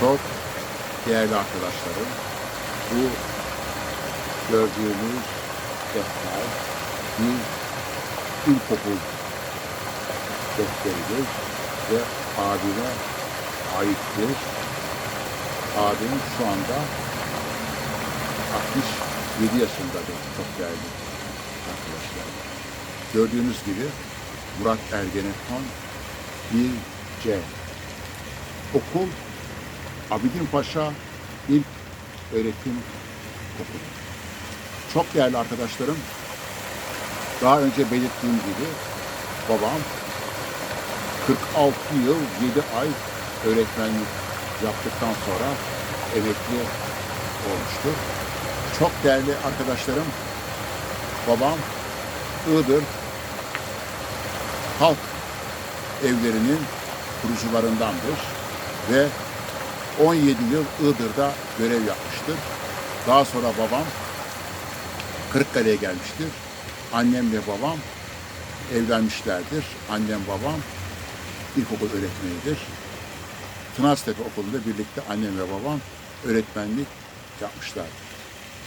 çok değerli arkadaşlarım. Bu gördüğünüz defter bir ilkokul defteridir ve abime aittir. Abim şu anda 67 yaşındadır. Çok değerli arkadaşlar. Gördüğünüz gibi Murat Ergenekon 1C. Okul Abidin Paşa İlk Öğretim Okulu. Çok değerli arkadaşlarım. Daha önce belirttiğim gibi babam 46 yıl 7 ay öğretmenlik yaptıktan sonra emekli olmuştur. Çok değerli arkadaşlarım, babam Iğdır halk evlerinin kurucularındandır ve 17 yıl Iğdır'da görev yapmıştır. Daha sonra babam Kırıkkale'ye gelmiştir. Annem ve babam evlenmişlerdir. Annem babam ilkokul öğretmenidir. Tınaztepe Okulu'nda birlikte annem ve babam öğretmenlik yapmışlardır.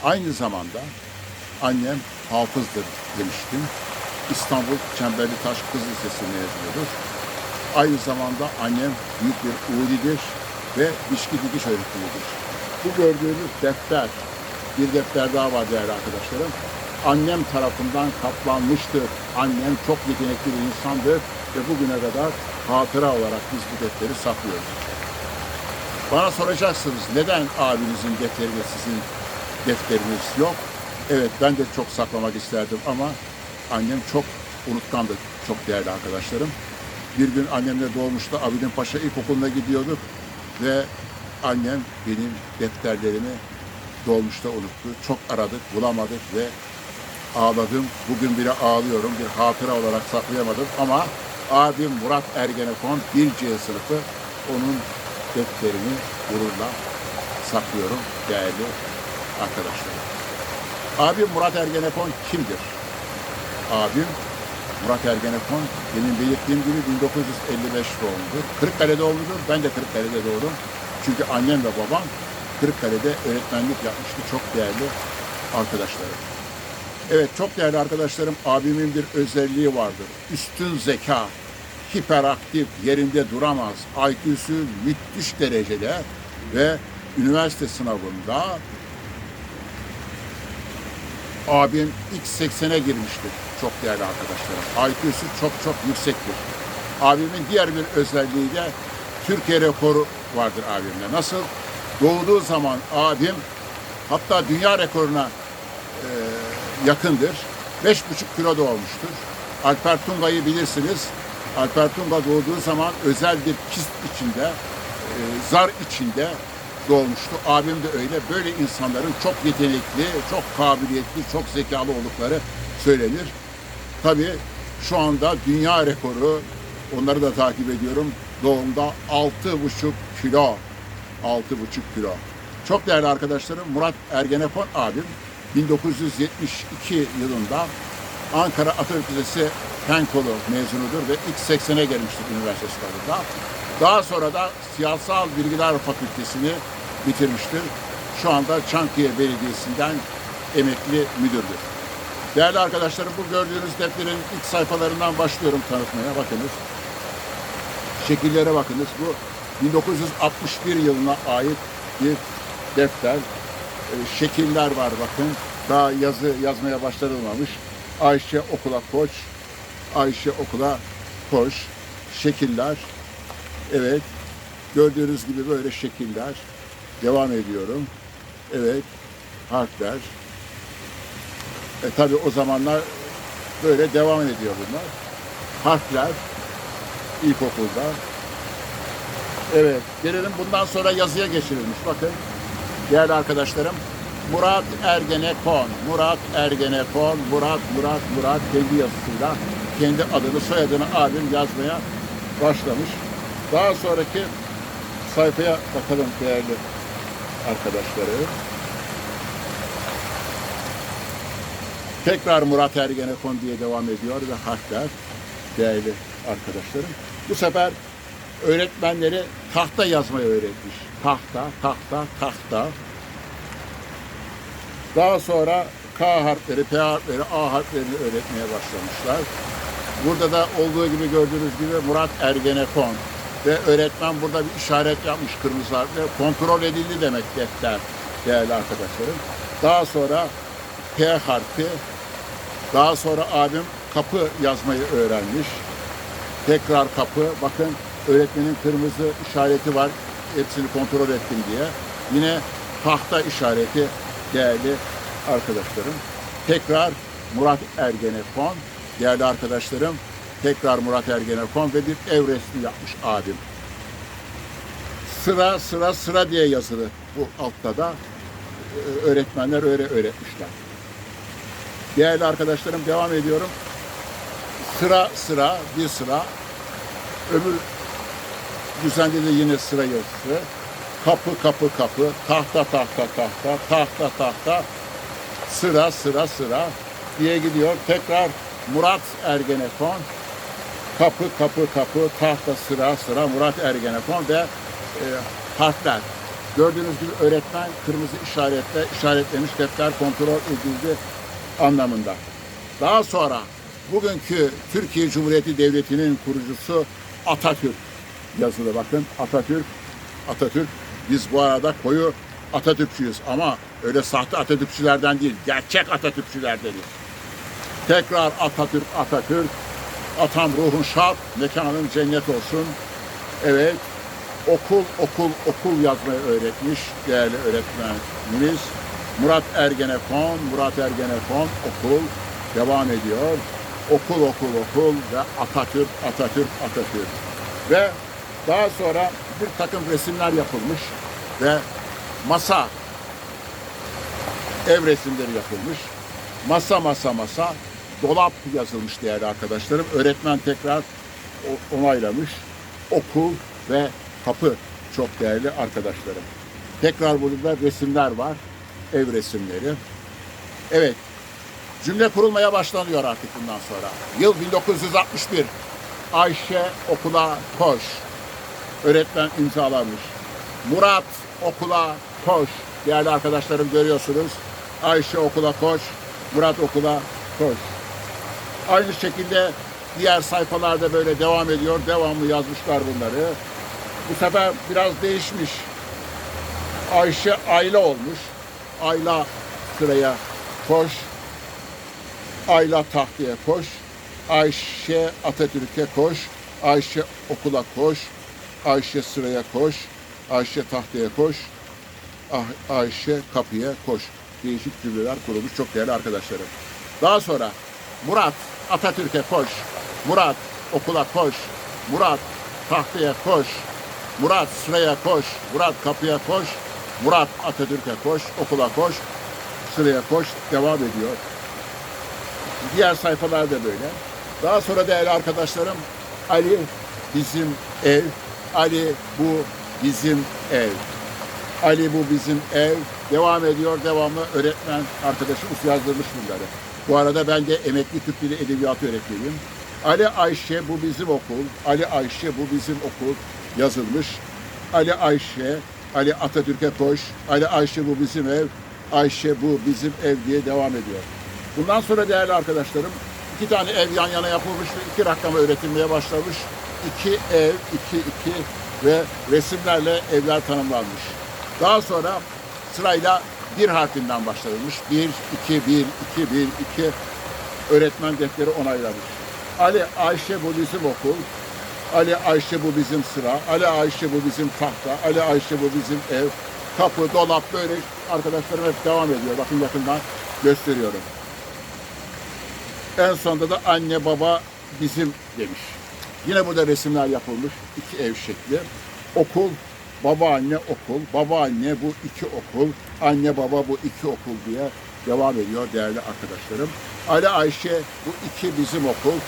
Aynı zamanda annem hafızdır demiştim. İstanbul Çemberli Taş Kız Lisesi mezunudur. Aynı zamanda annem büyük bir ulidir ve biçki dikiş öğretmenidir. Bu gördüğünüz defter, bir defter daha var değerli arkadaşlarım. Annem tarafından kaplanmıştır. Annem çok yetenekli bir insandır ve bugüne kadar hatıra olarak biz bu defteri saklıyoruz. Bana soracaksınız neden abinizin defteri ve sizin defteriniz yok? Evet ben de çok saklamak isterdim ama annem çok unutkandı çok değerli arkadaşlarım. Bir gün annemle doğmuştu Abidin Paşa İlkokulu'na gidiyorduk ve annem benim defterlerimi dolmuşta unuttu. Çok aradık bulamadık ve ağladım. Bugün bile ağlıyorum. Bir hatıra olarak saklayamadım ama abim Murat Ergenekon 1C sınıfı onun defterini gururla saklıyorum değerli arkadaşlarım. Abim Murat Ergenekon kimdir? Abim Murat Ergenekon demin belirttiğim gibi 1955 doğumludur. Kırıkkale doğumludur. Ben de Kırıkkale'de doğdum. Çünkü annem ve babam Kırıkkale'de öğretmenlik yapmıştı. Çok değerli arkadaşlarım. Evet çok değerli arkadaşlarım abimin bir özelliği vardır. Üstün zeka, hiperaktif, yerinde duramaz. IQ'su müthiş derecede ve üniversite sınavında abim ilk 80'e girmiştir. Çok değerli arkadaşlarım. IQ'su çok çok yüksektir. Abimin diğer bir özelliği de Türkiye rekoru vardır abimde. Nasıl? Doğduğu zaman abim hatta dünya rekoruna e, yakındır. 5,5 kilo doğmuştur. Alper Tunga'yı bilirsiniz. Alper Tunga doğduğu zaman özel bir kist içinde, e, zar içinde doğmuştu. Abim de öyle. Böyle insanların çok yetenekli, çok kabiliyetli, çok zekalı oldukları söylenir. Tabii şu anda dünya rekoru, onları da takip ediyorum. Doğumda 6,5 kilo. 6,5 kilo. Çok değerli arkadaşlarım Murat Ergenekon abim 1972 yılında Ankara Atatürk Lisesi Fen Kolu mezunudur ve ilk 80'e gelmiştir üniversite sınavında. Daha sonra da Siyasal Bilgiler Fakültesini bitirmiştir. Şu anda Çankaya Belediyesi'nden emekli müdürdür. Değerli arkadaşlarım bu gördüğünüz defterin ilk sayfalarından başlıyorum tanıtmaya. Bakınız. Şekillere bakınız. Bu 1961 yılına ait bir defter. Ee, Şekiller var bakın. Daha yazı yazmaya başlanılmamış. Ayşe okula koş. Ayşe okula koş. Şekiller. Evet. Gördüğünüz gibi böyle şekiller. Devam ediyorum. Evet. Harfler. E tabi o zamanlar böyle devam ediyor bunlar. Harfler ilkokulda. Evet, gelelim bundan sonra yazıya geçirilmiş. Bakın, değerli arkadaşlarım, Murat Ergenekon, Murat Ergenekon, Murat, Murat, Murat kendi yazısıyla kendi adını, soyadını abim yazmaya başlamış. Daha sonraki sayfaya bakalım değerli arkadaşlarım. Tekrar Murat Ergenekon diye devam ediyor ve harfler değerli arkadaşlarım. Bu sefer öğretmenleri tahta yazmayı öğretmiş. Tahta, tahta, tahta. Daha sonra K harfleri, P harfleri, A harflerini öğretmeye başlamışlar. Burada da olduğu gibi gördüğünüz gibi Murat Ergenekon ve öğretmen burada bir işaret yapmış kırmızı harfle. Kontrol edildi demek defter değerli arkadaşlarım. Daha sonra P harfi, daha sonra abim kapı yazmayı öğrenmiş. Tekrar kapı, bakın öğretmenin kırmızı işareti var. Hepsini kontrol ettim diye. Yine tahta işareti değerli arkadaşlarım. Tekrar Murat Ergenekon, değerli arkadaşlarım. Tekrar Murat Ergenekon ve bir ev resmi yapmış abim. Sıra sıra sıra diye yazılı bu altta da e, öğretmenler öyle öğretmişler. Değerli arkadaşlarım devam ediyorum. Sıra sıra bir sıra. Öbür düzende de yine sıra yazısı. Kapı kapı kapı, tahta tahta tahta, tahta tahta, sıra sıra sıra. Diye gidiyor. Tekrar Murat Ergenekon, kapı kapı kapı, tahta sıra sıra. Murat Ergenekon ve e, harfler. Gördüğünüz gibi öğretmen kırmızı işaretle işaretlemiş defter kontrol edildi anlamında. Daha sonra bugünkü Türkiye Cumhuriyeti Devleti'nin kurucusu Atatürk yazılı bakın Atatürk Atatürk biz bu arada koyu Atatürkçüyüz ama öyle sahte Atatürkçülerden değil gerçek Atatürkçülerdeniz. Tekrar Atatürk Atatürk atam ruhun şad mekanın cennet olsun. Evet okul okul okul yazmayı öğretmiş değerli öğretmenimiz. Murat Ergenekon, Murat Ergenekon okul devam ediyor. Okul okul okul ve Atatürk Atatürk Atatürk. Ve daha sonra bir takım resimler yapılmış ve masa ev resimleri yapılmış. Masa masa masa dolap yazılmış değerli arkadaşlarım. Öğretmen tekrar onaylamış. Okul ve kapı çok değerli arkadaşlarım. Tekrar burada resimler var. Ev resimleri. Evet. Cümle kurulmaya başlanıyor artık bundan sonra. Yıl 1961. Ayşe okula koş. Öğretmen imzalamış. Murat okula koş. Değerli arkadaşlarım görüyorsunuz. Ayşe okula koş. Murat okula koş. Aynı şekilde diğer sayfalarda böyle devam ediyor. Devamlı yazmışlar bunları. Bu sefer biraz değişmiş. Ayşe Ayla olmuş. Ayla sıraya koş. Ayla tahtaya koş. Ayşe Atatürk'e koş. Ayşe okula koş. Ayşe sıraya koş. Ayşe tahtaya koş. Ah- Ayşe kapıya koş. Değişik cümleler kurulmuş çok değerli arkadaşlarım. Daha sonra Murat Atatürk'e koş. Murat okula koş. Murat tahtaya koş. Murat sıraya koş. Murat kapıya koş. Murat Atatürk'e koş. Okula koş. Sıraya koş. Devam ediyor. Diğer sayfalar da böyle. Daha sonra değerli arkadaşlarım Ali bizim ev. Ali bu bizim ev. Ali bu bizim ev. Devam ediyor devamlı öğretmen arkadaşımız yazdırmış bunları. Bu arada ben de emekli Türk Dili Edebiyatı öğretmeniyim. Ali Ayşe bu bizim okul. Ali Ayşe bu bizim okul yazılmış. Ali Ayşe, Ali Atatürk'e koş. Ali Ayşe bu bizim ev. Ayşe bu bizim ev diye devam ediyor. Bundan sonra değerli arkadaşlarım iki tane ev yan yana yapılmış ve iki rakama öğretilmeye başlamış. İki ev, iki iki ve resimlerle evler tanımlanmış. Daha sonra sırayla bir harfinden başlanmış. Bir, iki, bir, iki, bir, iki öğretmen defteri onaylamış. Ali Ayşe bu bizim okul. Ali Ayşe bu bizim sıra. Ali Ayşe bu bizim tahta. Ali Ayşe bu bizim ev. Kapı, dolap böyle arkadaşlarım hep devam ediyor. Bakın yakından gösteriyorum. En sonunda da anne baba bizim demiş. Yine burada resimler yapılmış. iki ev şekli. Okul, baba anne okul. Baba anne bu iki okul. Anne baba bu iki okul diye devam ediyor değerli arkadaşlarım. Ali Ayşe bu iki bizim okul.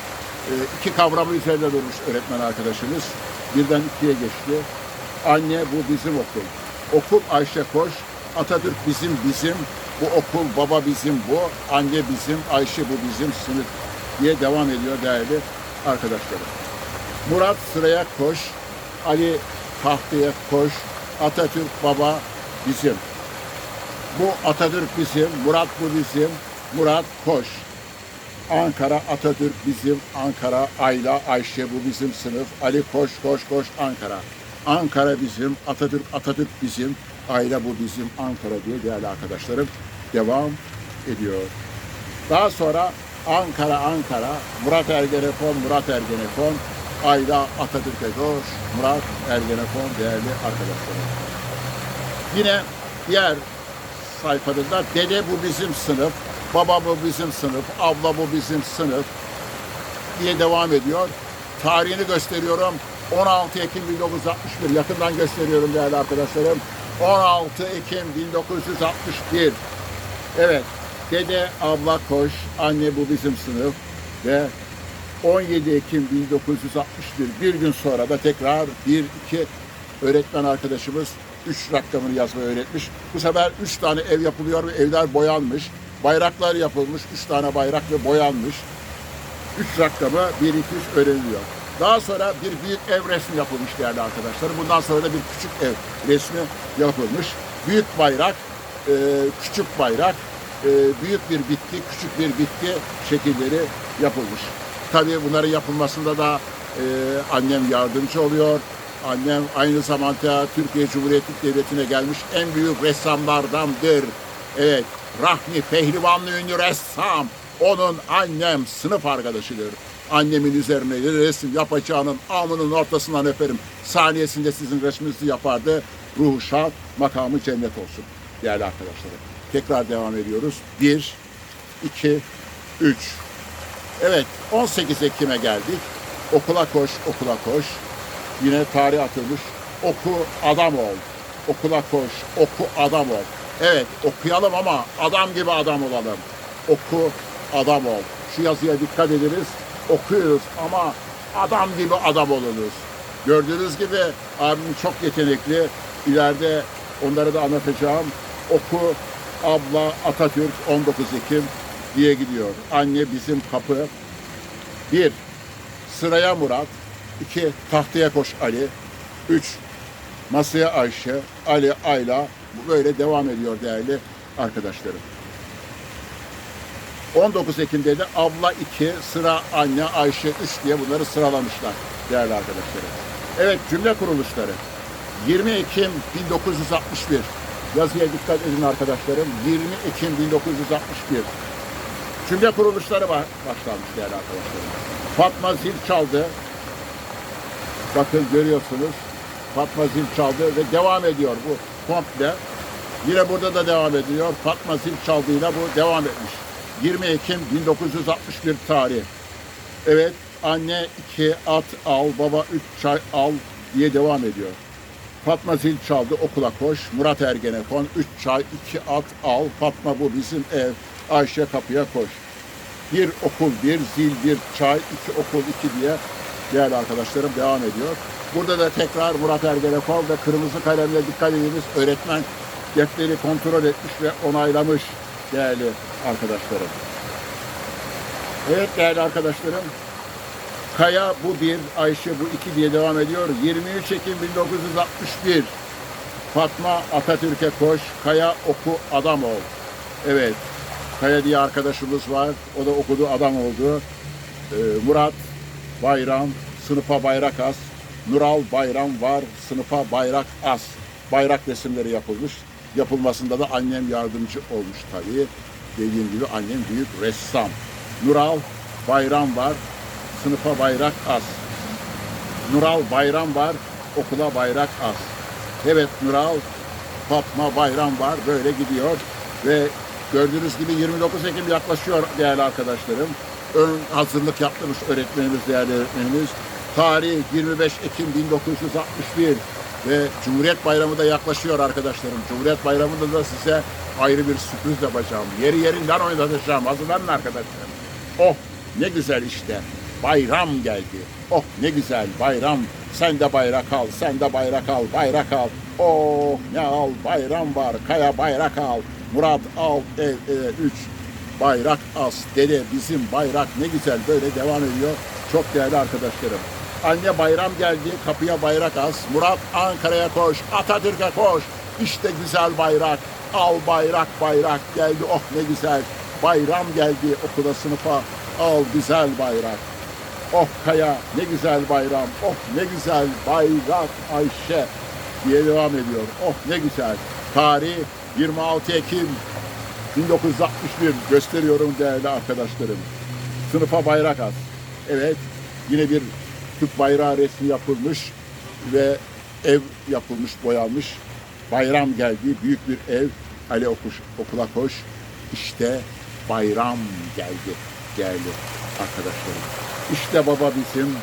Ee, iki kavramı üzerinde durmuş öğretmen arkadaşımız. Birden ikiye geçti. Anne bu bizim okul. Okul Ayşe Koş. Atatürk bizim bizim. Bu okul baba bizim bu. Anne bizim. Ayşe bu bizim sınıf diye devam ediyor değerli arkadaşlarım. Murat sıraya koş. Ali tahtaya koş. Atatürk baba bizim. Bu Atatürk bizim, Murat bu bizim. Murat koş. Ankara Atatürk bizim, Ankara Ayla Ayşe bu bizim sınıf. Ali koş koş koş Ankara. Ankara bizim, Atatürk Atatürk bizim, Ayla bu bizim Ankara diye değerli arkadaşlarım devam ediyor. Daha sonra Ankara Ankara, Murat Ergenekon, Murat Ergenekon, Ayla Atatürk'e koş, Murat Ergenekon değerli arkadaşlarım. Yine diğer sayfada dede bu bizim sınıf, baba bu bizim sınıf, abla bu bizim sınıf diye devam ediyor. Tarihini gösteriyorum. 16 Ekim 1961 yakından gösteriyorum değerli arkadaşlarım. 16 Ekim 1961. Evet. Dede abla koş, anne bu bizim sınıf ve 17 Ekim 1961 bir gün sonra da tekrar bir iki öğretmen arkadaşımız 3 rakamını yazmayı öğretmiş. Bu sefer 3 tane ev yapılıyor ve evler boyanmış. Bayraklar yapılmış. 3 tane bayrak ve boyanmış. 3 rakamı 1 2 3 öğreniliyor. Daha sonra bir büyük ev resmi yapılmış değerli arkadaşlar. Bundan sonra da bir küçük ev resmi yapılmış. Büyük bayrak, e, küçük bayrak, e, büyük bir bitti, küçük bir bitti şekilleri yapılmış. Tabii bunların yapılmasında da e, annem yardımcı oluyor. Annem aynı zamanda Türkiye Cumhuriyeti Devleti'ne gelmiş en büyük ressamlardandır. Evet, Rahmi Pehlivanlı ünlü ressam. Onun annem sınıf arkadaşıdır. Annemin üzerine resim yapacağının alnının ortasından öperim. Saniyesinde sizin resminizi yapardı. Ruhu şad, makamı cennet olsun değerli arkadaşlarım. Tekrar devam ediyoruz. 1, 2, 3. Evet 18 Ekim'e geldik. Okula koş, okula koş. Yine tarih atılmış. Oku adam ol. Okula koş, oku adam ol. Evet okuyalım ama adam gibi adam olalım. Oku adam ol. Şu yazıya dikkat ediniz. Okuyoruz ama adam gibi adam olunuz. Gördüğünüz gibi abim çok yetenekli. İleride onları da anlatacağım. Oku abla Atatürk 19 Ekim diye gidiyor. Anne bizim kapı. Bir, sıraya Murat. iki tahtaya koş Ali. Üç, masaya Ayşe. Ali, Ayla. Bu böyle devam ediyor değerli arkadaşlarım. 19 Ekim'de de abla 2, sıra anne, Ayşe 3 diye bunları sıralamışlar değerli arkadaşlarım. Evet cümle kuruluşları. 20 Ekim 1961. Yazıya dikkat edin arkadaşlarım. 20 Ekim 1961. Cümle kuruluşları başlanmış değerli arkadaşlarım. Fatma zil çaldı. Bakın görüyorsunuz. Fatma zil çaldı ve devam ediyor bu komple. Yine burada da devam ediyor. Fatma zil çaldığıyla bu devam etmiş. 20 Ekim 1961 tarih. Evet anne 2 at al, baba 3 çay al diye devam ediyor. Fatma zil çaldı okula koş. Murat Ergenekon 3 çay 2 at al. Fatma bu bizim ev. Ayşe kapıya koş. Bir okul bir zil bir çay iki okul iki diye değerli arkadaşlarım devam ediyor. Burada da tekrar Murat Ergenekon ve kırmızı kalemle dikkat ediniz öğretmen defteri kontrol etmiş ve onaylamış değerli arkadaşlarım. Evet değerli arkadaşlarım. Kaya bu bir, Ayşe bu iki diye devam ediyor. 23 Ekim 1961. Fatma Atatürk'e koş, Kaya oku adam ol. Evet, Kaya diye arkadaşımız var. O da okudu adam oldu. Ee, Murat Bayram, sınıfa bayrak as. Nural Bayram var, sınıfa bayrak as. Bayrak resimleri yapılmış. Yapılmasında da annem yardımcı olmuş tabii. Dediğim gibi annem büyük ressam. Nural Bayram var, sınıfa bayrak as. Nural Bayram var, okula bayrak as. Evet Nural, Fatma Bayram var, böyle gidiyor. Ve gördüğünüz gibi 29 Ekim yaklaşıyor değerli arkadaşlarım. Ön hazırlık yaptırmış öğretmenimiz, değerli öğretmenimiz. Tarih 25 Ekim 1961 ve Cumhuriyet Bayramı da yaklaşıyor arkadaşlarım. Cumhuriyet Bayramı'nda da size ayrı bir sürpriz yapacağım. Yeri yerinden oynatacağım. Hazırlanın arkadaşlar. Oh ne güzel işte. Bayram geldi. Oh ne güzel bayram. Sen de bayrak al, sen de bayrak al, bayrak al. Oh ne al bayram var. Kaya bayrak al. Murat al ev, ev, üç. Bayrak as. Dede bizim bayrak ne güzel böyle devam ediyor. Çok değerli arkadaşlarım. Anne bayram geldi, kapıya bayrak as. Murat Ankara'ya koş, Atatürk'e koş. İşte güzel bayrak. Al bayrak bayrak geldi. Oh ne güzel. Bayram geldi okula sınıfa. Al güzel bayrak. Oh Kaya ne güzel bayram. Oh ne güzel bayrak Ayşe diye devam ediyor. Oh ne güzel. Tarih 26 Ekim 1961 gösteriyorum değerli arkadaşlarım. Sınıfa bayrak as. Evet yine bir Türk bayrağı resmi yapılmış ve ev yapılmış, boyanmış. Bayram geldi, büyük bir ev. Ali okuş, okula koş. İşte bayram geldi, geldi arkadaşlarım. İşte baba bizim,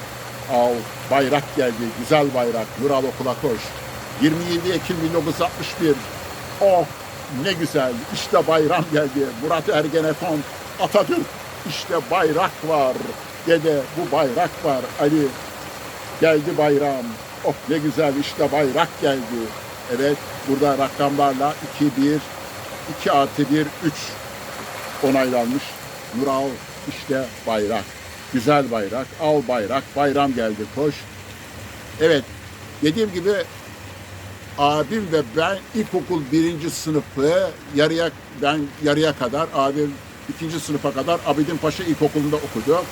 al bayrak geldi, güzel bayrak. Nural okula koş. 27 Ekim 1961. Oh ne güzel. İşte bayram geldi. Murat Ergenekon, Atatürk. İşte bayrak var. Dede bu bayrak var. Ali geldi bayram. Oh ne güzel işte bayrak geldi. Evet burada rakamlarla 2, 1, 2 artı 1, 3 onaylanmış. Nural işte bayrak. Güzel bayrak, al bayrak, bayram geldi koş. Evet dediğim gibi abim ve ben ilkokul birinci sınıfı yarıya ben yarıya kadar abim ikinci sınıfa kadar Abidin Paşa İlkokulu'nda okudu.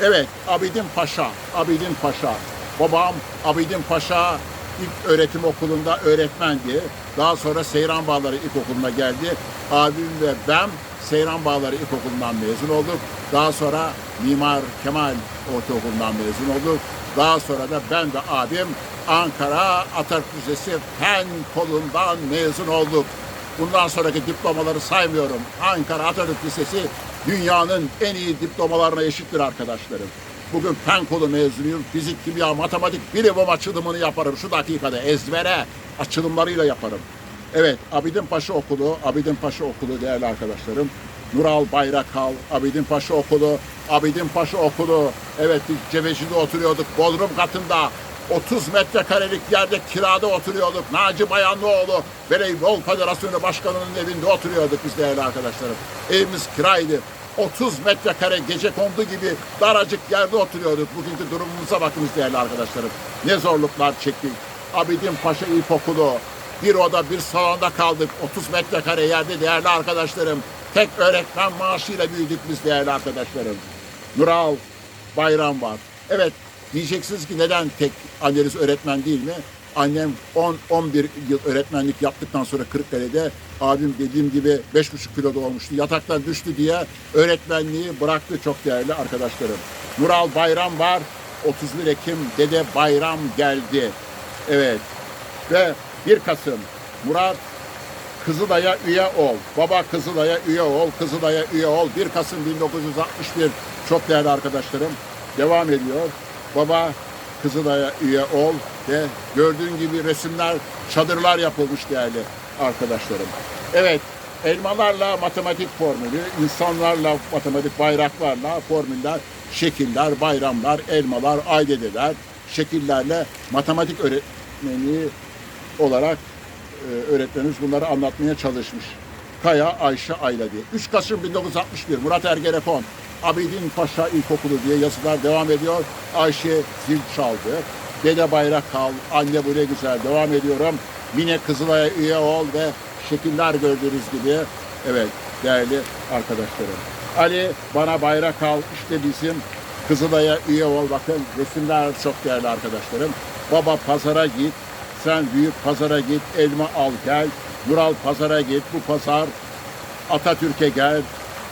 Evet Abidin Paşa, Abidin Paşa. Babam Abidin Paşa ilk öğretim okulunda öğretmendi. Daha sonra Seyran Bağları İlkokulu'na geldi. Abim ve ben Seyran Bağları İlkokulu'ndan mezun olduk. Daha sonra Mimar Kemal Ortaokulu'ndan mezun olduk. Daha sonra da ben ve abim Ankara Atatürk Lisesi Fen kolundan mezun olduk. Bundan sonraki diplomaları saymıyorum. Ankara Atatürk Lisesi dünyanın en iyi diplomalarına eşittir arkadaşlarım. Bugün fen kolu mezunuyum. Fizik, kimya, matematik bilimum açılımını yaparım. Şu dakikada ezbere açılımlarıyla yaparım. Evet, Abidin Paşa Okulu, Abidin Paşa Okulu değerli arkadaşlarım. Nural Bayrakal, Abidin Paşa Okulu, Abidin Paşa Okulu. Evet biz Cebeci'de oturuyorduk. Bodrum katında 30 metrekarelik yerde kirada oturuyorduk. Naci Bayanlıoğlu Voleybol Federasyonu Başkanı'nın evinde oturuyorduk biz değerli arkadaşlarım. Evimiz kiraydı. 30 metrekare gece kondu gibi daracık yerde oturuyorduk. Bugünkü durumumuza bakınız değerli arkadaşlarım. Ne zorluklar çektik. Abidin Paşa İlkokulu, bir oda bir salonda kaldık. 30 metrekare yerde değerli arkadaşlarım. Tek öğretmen maaşıyla büyüdük biz değerli arkadaşlarım. Nural Bayram var. Evet diyeceksiniz ki neden tek anneniz öğretmen değil mi? Annem 10-11 yıl öğretmenlik yaptıktan sonra Kırıkkale'de abim dediğim gibi 5,5 kiloda olmuştu. Yataktan düştü diye öğretmenliği bıraktı çok değerli arkadaşlarım. Nural Bayram var. 31 Ekim Dede Bayram geldi. Evet. Ve 1 Kasım Murat Kızılay'a üye ol. Baba Kızılay'a üye ol. Kızılay'a üye ol. 1 Kasım 1961 çok değerli arkadaşlarım devam ediyor. Baba Kızılay'a üye ol ve gördüğün gibi resimler, çadırlar yapılmış değerli arkadaşlarım. Evet, elmalarla matematik formülü, insanlarla matematik bayraklarla formüller, şekiller, bayramlar, elmalar, aydedeler, şekillerle matematik öğretmeni olarak e, öğretmenimiz bunları anlatmaya çalışmış. Kaya Ayşe Ayla diye. 3 Kasım 1961 Murat Ergenekon Abidin Paşa İlkokulu diye yazılar devam ediyor. Ayşe zil çaldı. Dede Bayrakal, anne bu ne güzel devam ediyorum. Mine Kızılay'a üye ol ve şekiller gördüğünüz gibi. Evet değerli arkadaşlarım. Ali bana bayrak al işte bizim Kızılay'a üye ol bakın resimler çok değerli arkadaşlarım. Baba pazara git sen büyük pazara git elma al gel. Nural pazara git bu pazar Atatürk'e gel.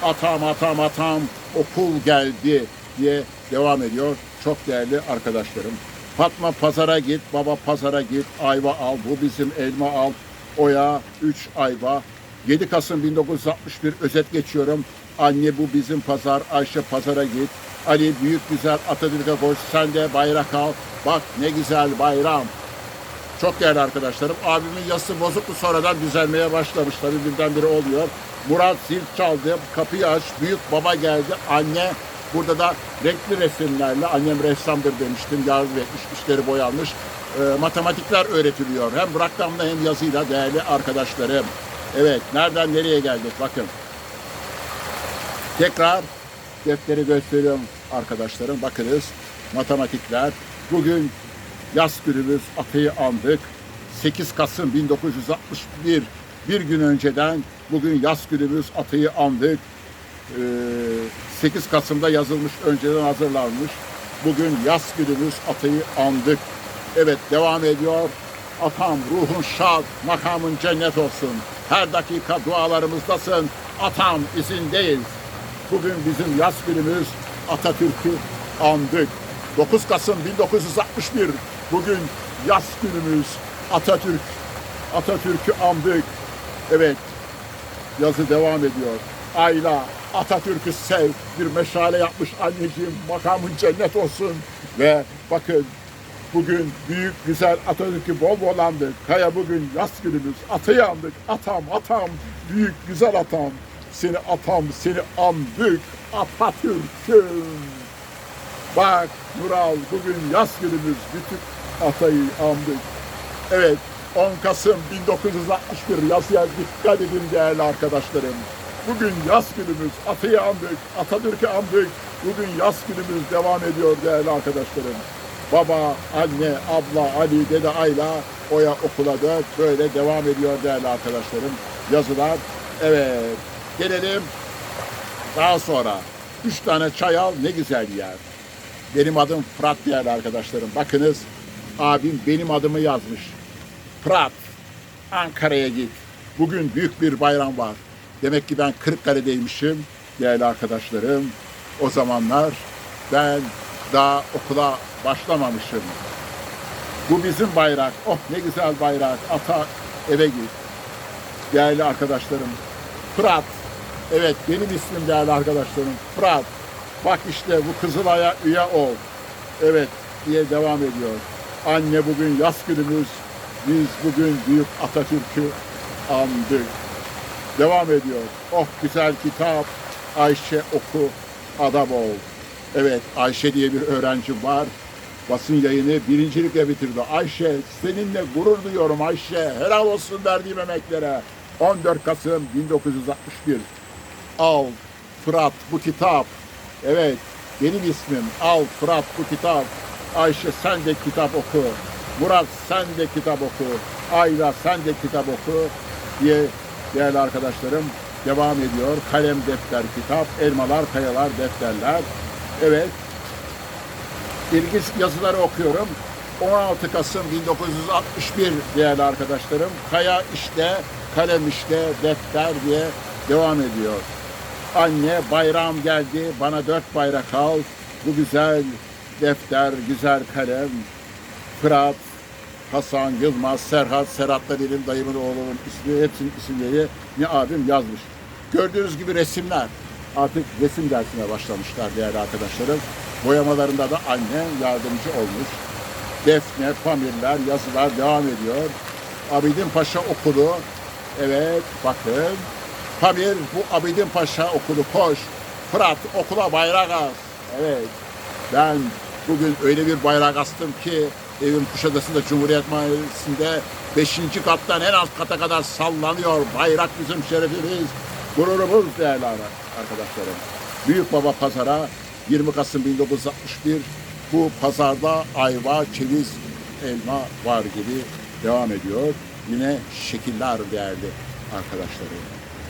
Atam atam atam okul geldi diye devam ediyor. Çok değerli arkadaşlarım. Fatma pazara git, baba pazara git, ayva al, bu bizim elma al, oya 3 ayva. 7 Kasım 1961 özet geçiyorum. Anne bu bizim pazar, Ayşe pazara git. Ali büyük güzel Atatürk'e koş, sen de bayrak al. Bak ne güzel bayram. Çok değerli arkadaşlarım. Abimin yası bozuktu sonradan düzelmeye başlamış. Tabii birdenbire oluyor. Murat zil çaldı. Kapıyı aç. Büyük baba geldi. Anne burada da renkli resimlerle annem ressamdır demiştim. Yardım etmiş. işleri boyanmış. E, matematikler öğretiliyor. Hem rakamla hem yazıyla değerli arkadaşlarım. Evet. Nereden nereye geldik? Bakın. Tekrar defteri gösteriyorum arkadaşlarım. Bakınız matematikler Bugün yaz günümüz Atay'ı andık. 8 Kasım 1961 bir gün önceden bugün yaz günümüz Atay'ı andık. Ee, 8 Kasım'da yazılmış, önceden hazırlanmış. Bugün yaz günümüz Atay'ı andık. Evet devam ediyor. Atam ruhun şad, makamın cennet olsun. Her dakika dualarımızdasın. Atam izindeyiz. Bugün bizim yaz günümüz Atatürk'ü andık. 9 Kasım 1961 bugün yaz günümüz Atatürk. Atatürk'ü andık. Evet yazı devam ediyor. Ayla Atatürk'ü sev bir meşale yapmış anneciğim makamın cennet olsun. Ve bakın bugün büyük güzel Atatürk'ü bol bol. Kaya bugün yaz günümüz atayı andık. Atam atam büyük güzel atam. Seni atam seni andık Atatürk'üm. Bak Nural bugün yaz günümüz bütün atayı andık. Evet 10 Kasım 1961 yazıya dikkat edin değerli arkadaşlarım. Bugün yaz günümüz atayı andık, Atatürk'ü andık. Bugün yaz günümüz devam ediyor değerli arkadaşlarım. Baba, anne, abla, Ali, dede Ayla oya okula dök. Böyle devam ediyor değerli arkadaşlarım. Yazılar. Evet. Gelelim daha sonra. Üç tane çay al ne güzel yer. Benim adım Fırat değerli arkadaşlarım. Bakınız abim benim adımı yazmış. Fırat Ankara'ya git. Bugün büyük bir bayram var. Demek ki ben Kırıkkale'deymişim değerli arkadaşlarım. O zamanlar ben daha okula başlamamışım. Bu bizim bayrak. Oh ne güzel bayrak. Ata eve git. Değerli arkadaşlarım. Fırat. Evet benim ismim değerli arkadaşlarım. Fırat. Bak işte bu Kızılay'a üye ol. Evet diye devam ediyor. Anne bugün yaz günümüz. Biz bugün büyük Atatürk'ü andık. Devam ediyor. Oh güzel kitap. Ayşe oku adam ol. Evet Ayşe diye bir öğrencim var. Basın yayını birincilikle bitirdi. Ayşe seninle gurur duyuyorum Ayşe. Helal olsun verdiğim emeklere. 14 Kasım 1961. Al Fırat bu kitap. Evet benim ismim Al Fırat bu kitap. Ayşe sen de kitap oku. Murat sen de kitap oku. Ayla sen de kitap oku diye değerli arkadaşlarım devam ediyor. Kalem defter kitap, elmalar, kayalar, defterler. Evet. İlginç yazıları okuyorum. 16 Kasım 1961 değerli arkadaşlarım. Kaya işte, kalem işte, defter diye devam ediyor. Anne bayram geldi, bana dört bayrak al. Bu güzel defter, güzel kalem. Fırat, Hasan, Yılmaz, Serhat, Serhat da benim dayımın oğlunun ismi, hepsinin isimleri ne abim yazmış. Gördüğünüz gibi resimler. Artık resim dersine başlamışlar değerli arkadaşlarım. Boyamalarında da anne yardımcı olmuş. Defne, pamirler, yazılar devam ediyor. Abidin Paşa okulu. Evet bakın. Pamir bu Abidin Paşa okulu koş. Fırat okula bayrak as. Evet. Ben bugün öyle bir bayrak astım ki evin Kuşadası'nda Cumhuriyet Mahallesi'nde 5. kattan en alt kata kadar sallanıyor. Bayrak bizim şerefimiz, gururumuz değerli arkadaşlarım. Büyük Baba Pazara 20 Kasım 1961 bu pazarda ayva, ceviz, elma var gibi devam ediyor. Yine şekiller değerli arkadaşlarım.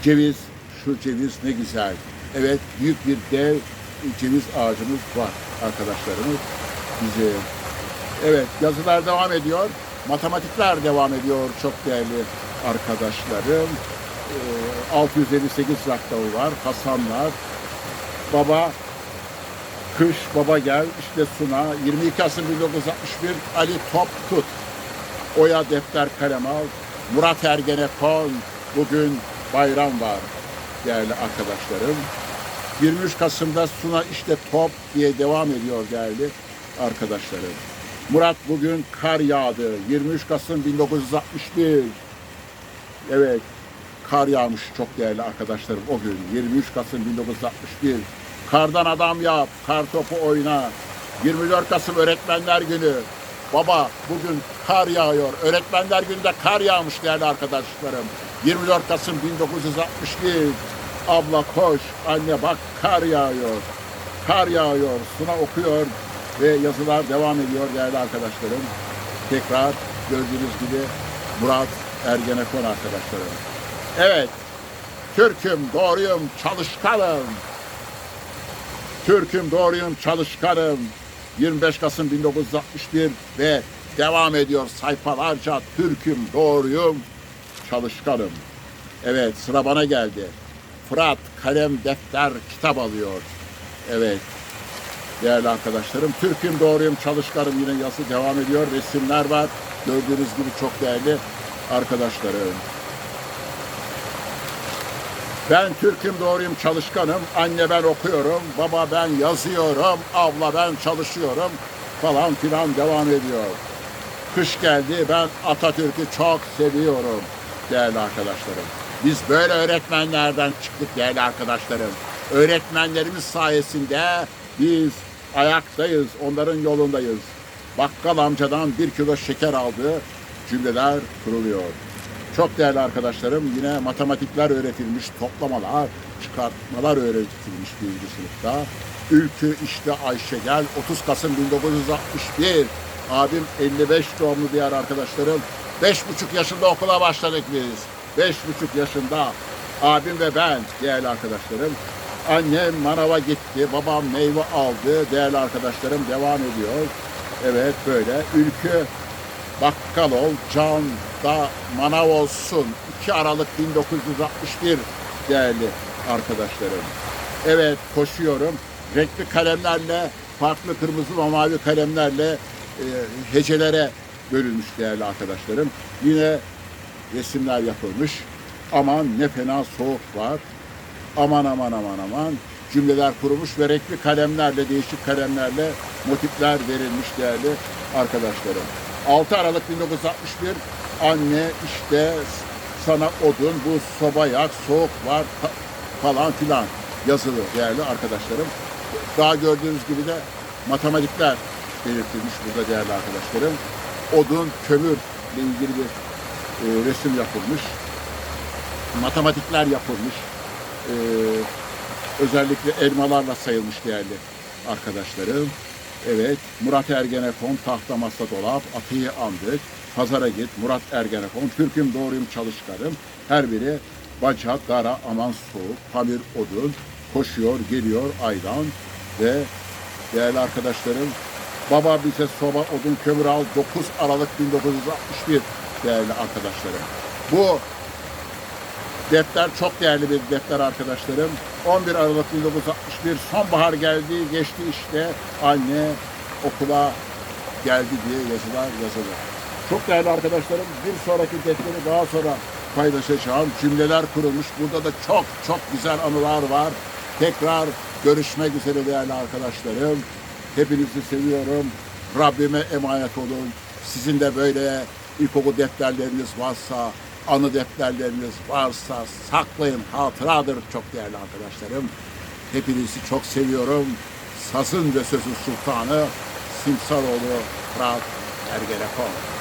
Ceviz, şu ceviz ne güzel. Evet büyük bir dev ceviz ağacımız var arkadaşlarımız. Bizi Evet yazılar devam ediyor. Matematikler devam ediyor çok değerli arkadaşlarım. Ee, 658 rakamı var. Hasanlar. Baba Kış Baba Gel işte Suna 22 Kasım 1961 Ali Top Tut Oya Defter Kalem Al Murat Ergenekon bugün bayram var değerli arkadaşlarım. 23 Kasım'da Suna işte top diye devam ediyor değerli arkadaşlarım. Murat bugün kar yağdı. 23 Kasım 1961. Evet, kar yağmış çok değerli arkadaşlarım o gün. 23 Kasım 1961. Kardan adam yap, kar topu oyna. 24 Kasım Öğretmenler Günü. Baba bugün kar yağıyor. Öğretmenler Günü'nde kar yağmış değerli arkadaşlarım. 24 Kasım 1961. Abla koş, anne bak kar yağıyor. Kar yağıyor. Suna okuyor. Ve yazılar devam ediyor değerli arkadaşlarım. Tekrar gördüğünüz gibi Murat Ergenekon arkadaşlarım. Evet, Türk'üm, doğruyum, çalışkanım. Türk'üm, doğruyum, çalışkanım. 25 Kasım 1961 ve devam ediyor sayfalarca Türk'üm, doğruyum, çalışkanım. Evet, sıra bana geldi. Fırat, kalem, defter, kitap alıyor. Evet, değerli arkadaşlarım. Türk'üm, doğruyum, çalışkanım yine yazı devam ediyor. Resimler var. Gördüğünüz gibi çok değerli arkadaşlarım. Ben Türk'üm, doğruyum, çalışkanım. Anne ben okuyorum, baba ben yazıyorum, abla ben çalışıyorum falan filan devam ediyor. Kış geldi, ben Atatürk'ü çok seviyorum değerli arkadaşlarım. Biz böyle öğretmenlerden çıktık değerli arkadaşlarım. Öğretmenlerimiz sayesinde biz ayaktayız, onların yolundayız. Bakkal amcadan bir kilo şeker aldı, cümleler kuruluyor. Çok değerli arkadaşlarım yine matematikler öğretilmiş, toplamalar, çıkartmalar öğretilmiş birinci sınıfta. Ülkü işte Ayşegel 30 Kasım 1961. Abim 55 doğumlu diğer arkadaşlarım. 5,5 yaşında okula başladık biz. 5,5 yaşında abim ve ben değerli arkadaşlarım. Annem manava gitti, babam meyve aldı. Değerli arkadaşlarım devam ediyor. Evet böyle. Ülkü bakkal ol, can da manav olsun. 2 Aralık 1961 değerli arkadaşlarım. Evet koşuyorum. Renkli kalemlerle, farklı kırmızı ve mavi kalemlerle e, hecelere bölünmüş değerli arkadaşlarım. Yine resimler yapılmış. Aman ne fena soğuk var. Aman aman aman aman cümleler kurulmuş ve renkli kalemlerle, değişik kalemlerle motifler verilmiş değerli arkadaşlarım. 6 Aralık 1961 anne işte sana odun, bu soba yak, soğuk var fa- falan filan yazılı değerli arkadaşlarım. Daha gördüğünüz gibi de matematikler belirtilmiş burada değerli arkadaşlarım. Odun, kömür ile ilgili bir e, resim yapılmış. Matematikler yapılmış. E, özellikle elmalarla sayılmış değerli arkadaşlarım. Evet, Murat Ergenekon, tahta masa dolap, atıyı andık, pazara git, Murat Ergenekon, Türk'üm doğruyum çalışkanım. Her biri baca, dara, aman soğuk, pamir odun, koşuyor, geliyor aydan ve değerli arkadaşlarım, baba bize soba, odun, kömür al, 9 Aralık 1961 değerli arkadaşlarım. Bu Defter çok değerli bir defter arkadaşlarım. 11 Aralık 1961 sonbahar geldi, geçti işte. Anne okula geldi diye yazılar yazılı. Çok değerli arkadaşlarım bir sonraki defteri daha sonra paylaşacağım. Cümleler kurulmuş. Burada da çok çok güzel anılar var. Tekrar görüşmek üzere değerli arkadaşlarım. Hepinizi seviyorum. Rabbime emanet olun. Sizin de böyle ilkokul defterleriniz varsa, anı defterleriniz varsa saklayın. Hatıradır çok değerli arkadaşlarım. Hepinizi çok seviyorum. Sazın ve sözün sultanı Simsaloğlu Fırat Ergenekon.